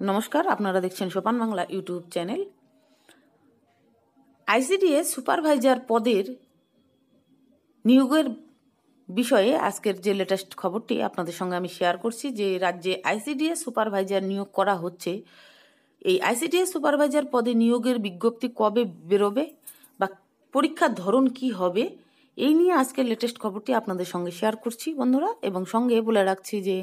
নমস্কার, আপনারা দেখছেন Sopan Bangla YouTube channel. ICDS supervisor পদের নিয়োগের বিষয়ে আজকের যে লেটেস্ট খবরটি আপনাদের সঙ্গে আমি শেয়ার করছি, যে রাজ্যে আইসিডিএস সুপারভাইজার নিয়োগ করা হচ্ছে। এই আইসিডিএস সুপারভাইজার পদে নিয়োগের বিজ্ঞপ্তি কবে বেরোবে বা পরীক্ষার ধরন কি হবে, এই নিয়ে আজকের লেটেস্ট খবরটি আপনাদের সঙ্গে শেয়ার করছি বন্ধুরা। এবং সঙ্গে বলে রাখছি যে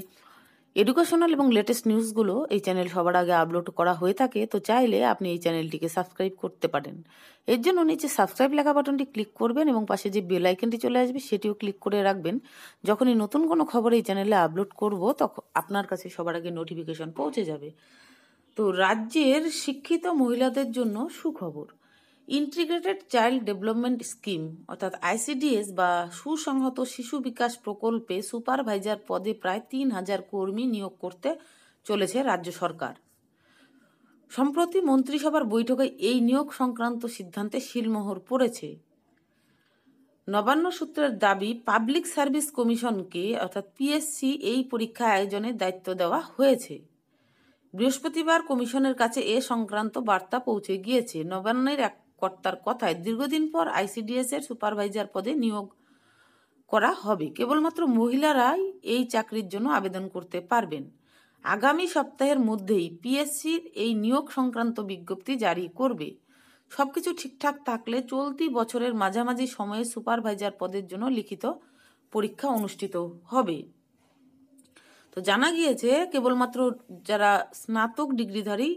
এডুকেশনাল এবং লেটেস্ট নিউজগুলো এই চ্যানেল সবার আগে আপলোড করা হয়ে থাকে, তো চাইলে আপনি এই চ্যানেলটিকে সাবস্ক্রাইব করতে পারেন। এর জন্য নিচে সাবস্ক্রাইব লেখা বাটনটি ক্লিক করবেন এবং পাশে যে বেল আইকনটি চলে আসবে সেটিও ক্লিক করে রাখবেন। যখনই নতুন কোনো খবর এই চ্যানেলে আপলোড করব তখন আপনার কাছে সবার আগে নোটিফিকেশন পৌঁছে যাবে। তো রাজ্যের শিক্ষিত মহিলাদের জন্য সুখবর। ইন্টিগ্রেটেড চাইল্ড ডেভেলপমেন্ট স্কিম অর্থাৎ আইসিডিএস বা সুসংহত শিশু বিকাশ প্রকল্পে সুপারভাইজার পদে প্রায় তিন হাজার কর্মী নিয়োগ করতে চলেছে রাজ্য সরকার। সম্প্রতি মন্ত্রিসভার বৈঠকে এই নিয়োগ সংক্রান্ত সিদ্ধান্তে শিলমোহর পড়েছে। নবান্ন সূত্রের দাবি, পাবলিক সার্ভিস কমিশনকে, অর্থাৎ পিএসসি এই পরীক্ষা আয়োজনের দায়িত্ব দেওয়া হয়েছে। বৃহস্পতিবার কমিশনের কাছে এ সংক্রান্ত বার্তা পৌঁছে গিয়েছে। নবান্নের এক কর্তার কথায় দীর্ঘদিন পর আইসিডিএস এর সুপারভাইজার পদে নিয়োগ করা হবে। কেবলমাত্র মহিলারাই এই চাকরির জন্য আবেদন করতে পারবেন। আগামী সপ্তাহের মধ্যেই পিএসসির এই নিয়োগ সংক্রান্ত বিজ্ঞপ্তি জারি করবে। সবকিছু ঠিকঠাক থাকলে চলতি বছরের মাঝামাঝি সময়ে সুপারভাইজার পদের জন্য লিখিত পরীক্ষা অনুষ্ঠিত হবে। তো জানা গিয়েছে, কেবলমাত্র যারা স্নাতক ডিগ্রিধারী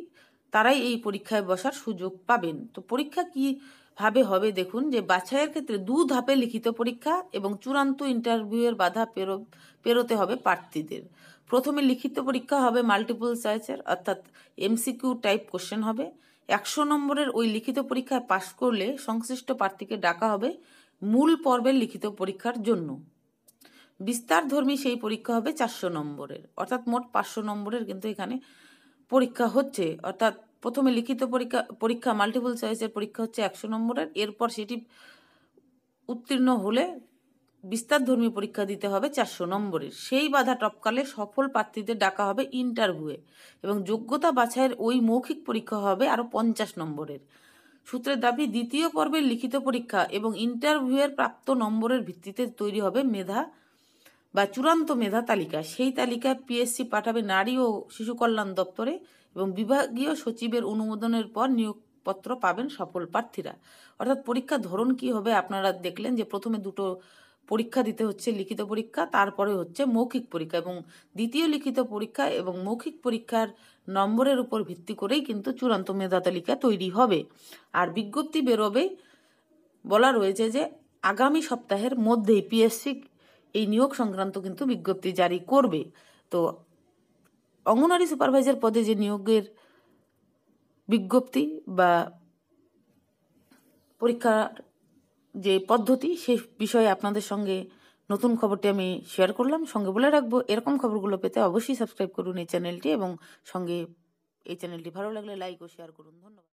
তারাই এই পরীক্ষায় বসার সুযোগ পাবেন। তো পরীক্ষা কীভাবে হবে দেখুন যে, বাছাইয়ের ক্ষেত্রে দু ধাপে লিখিত পরীক্ষা এবং চূড়ান্ত ইন্টারভিউয়ের বাধা পেরো, পেরোতে হবে প্রার্থীদের। প্রথমে লিখিত পরীক্ষা হবে মাল্টিপল চয়েসের অর্থাৎ এমসিকিউ টাইপ কোশ্চেন হবে। একশো নম্বরের ওই লিখিত পরীক্ষায় পাশ করলে সংশ্লিষ্ট প্রার্থীকে ডাকা হবে মূল পর্বের লিখিত পরীক্ষার জন্য। বিস্তার ধর্মী সেই পরীক্ষা হবে চারশো নম্বরের, অর্থাৎ মোট পাঁচশো নম্বরের কিন্তু এখানে পরীক্ষা হচ্ছে। অর্থাৎ প্রথমে লিখিত পরীক্ষা পরীক্ষা মাল্টিপল চয়েসের পরীক্ষা হচ্ছে একশো নম্বরের। এরপর সেটি উত্তীর্ণ হলে বিস্তারধর্মী পরীক্ষা দিতে হবে চারশো নম্বরের। সেই বাধা টপকালে সফল প্রার্থীদের ডাকা হবে ইন্টারভিউয়ে এবং যোগ্যতা বাছাইয়ের ওই মৌখিক পরীক্ষা হবে আরও পঞ্চাশ নম্বরের। সূত্রের দাবি, দ্বিতীয় পর্বের লিখিত পরীক্ষা এবং ইন্টারভিউয়ের প্রাপ্ত নম্বরের ভিত্তিতে তৈরি হবে মেধা বা চূড়ান্ত মেধা তালিকা। সেই তালিকায় পিএসসি পাঠাবে নারী ও শিশু কল্যাণ দপ্তরে এবং বিভাগীয় সচিবের অনুমোদনের পর নিয়োগপত্র পাবেন সফল প্রার্থীরা। অর্থাৎ পরীক্ষার ধরন কি হবে আপনারা দেখলেন যে প্রথমে দুটো পরীক্ষা দিতে হচ্ছে লিখিত পরীক্ষা, তারপরে হচ্ছে মৌখিক পরীক্ষা এবং দ্বিতীয় লিখিত পরীক্ষা এবং মৌখিক পরীক্ষার নম্বরের উপর ভিত্তি করেই কিন্তু চূড়ান্ত মেধা তালিকা তৈরি হবে। আর বিজ্ঞপ্তি বেরোবে, বলা রয়েছে যে আগামী সপ্তাহের মধ্যেই পিএসসি এই নিয়োগ সংক্রান্ত কিন্তু বিজ্ঞপ্তি জারি করবে। তো অঙ্গনারী সুপারভাইজার পদে যে নিয়োগের বিজ্ঞপ্তি বা পরীক্ষার যে পদ্ধতি, সে বিষয়ে আপনাদের সঙ্গে নতুন খবরটি আমি শেয়ার করলাম। সঙ্গে বলে রাখব, এরকম খবরগুলো পেতে অবশ্যই সাবস্ক্রাইব করুন এই চ্যানেলটি এবং সঙ্গে এই চ্যানেলটি ভালো লাগলে লাইক ও শেয়ার করুন। ধন্যবাদ।